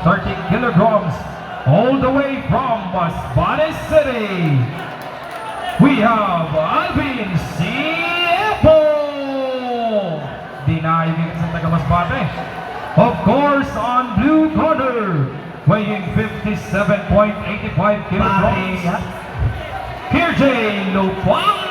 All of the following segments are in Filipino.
30 kilograms, all the way from Masbate City. We have Alvin Siepo! Dinaibig sa taga Masbate. Of course, on blue corner, weighing 57.85 kilograms. KJ Lupange!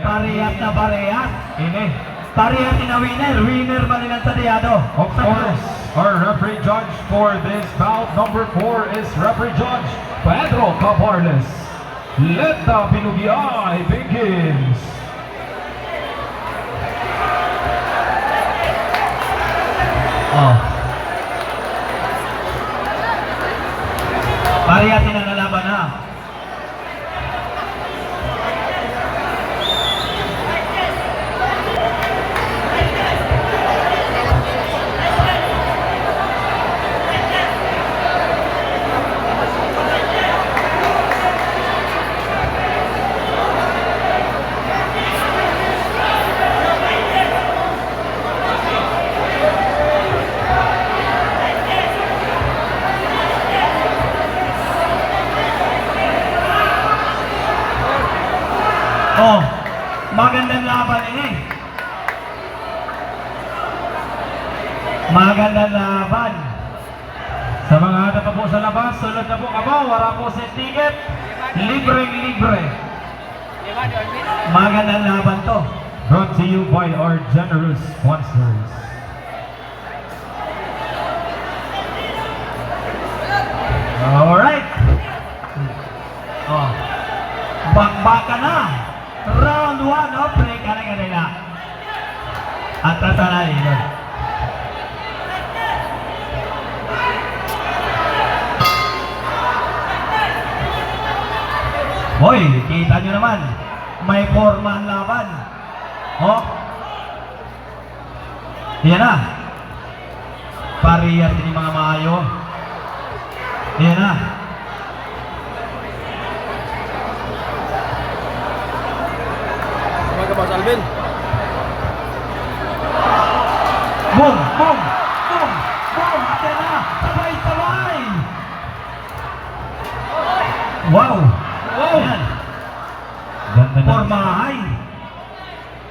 Parehas na parehas. Ini. Parehas na winner. Winner man ng Sadiado. Of course, our referee judge for this bout number four is referee judge Pedro Caparles. Let the Binubiay begins. Oh. Magandang laban ini. Magandang laban. Sa mga hata pa po sa labas, sunod na po kamo, wala po sa ticket, libreng libre. Magandang laban to. Brought to you by our generous sponsors. Alright. Oh. Bakbaka na. Round 1, break ka na kanila. At tatala yun. Hoy, kita nyo naman. May forma ang laban. Oh. Yan na. Parehas ini mga maayo. Yan na. Alvin. Boom! Boom! Boom! Boom! Yan na! Sabay-sabay! Wow! Wow! Yan. Ganda na. Pormahay.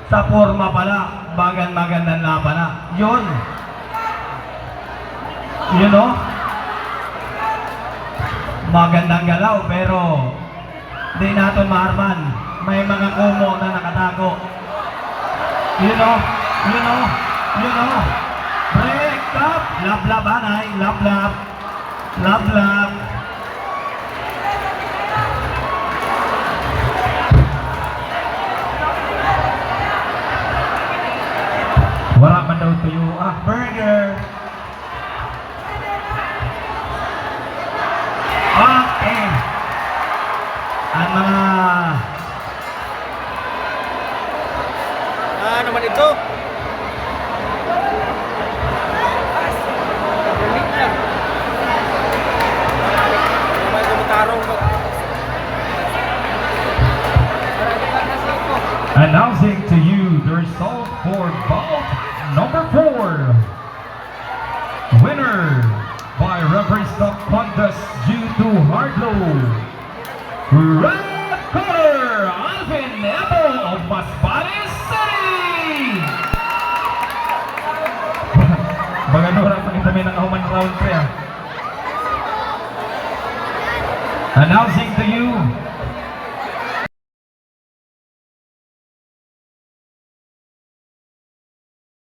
Sa forma pala, bagan magandang laban na. Yun. Yun o. Magandang galaw pero di natin maharman. May mga kumo na nakatago. Yun o. Yun o. Yun o. Break up. Lab-lab anay. Lab-lab. Lab-lab. Wala man daw. Ah, Burger. Okay. Ang mga Naman ito. Announcing to you the result for bout number four. Winner by referee stop contest due to hard low. Red corner, Alvin Ebo of Masbate Kita ng human round pre. Announcing to you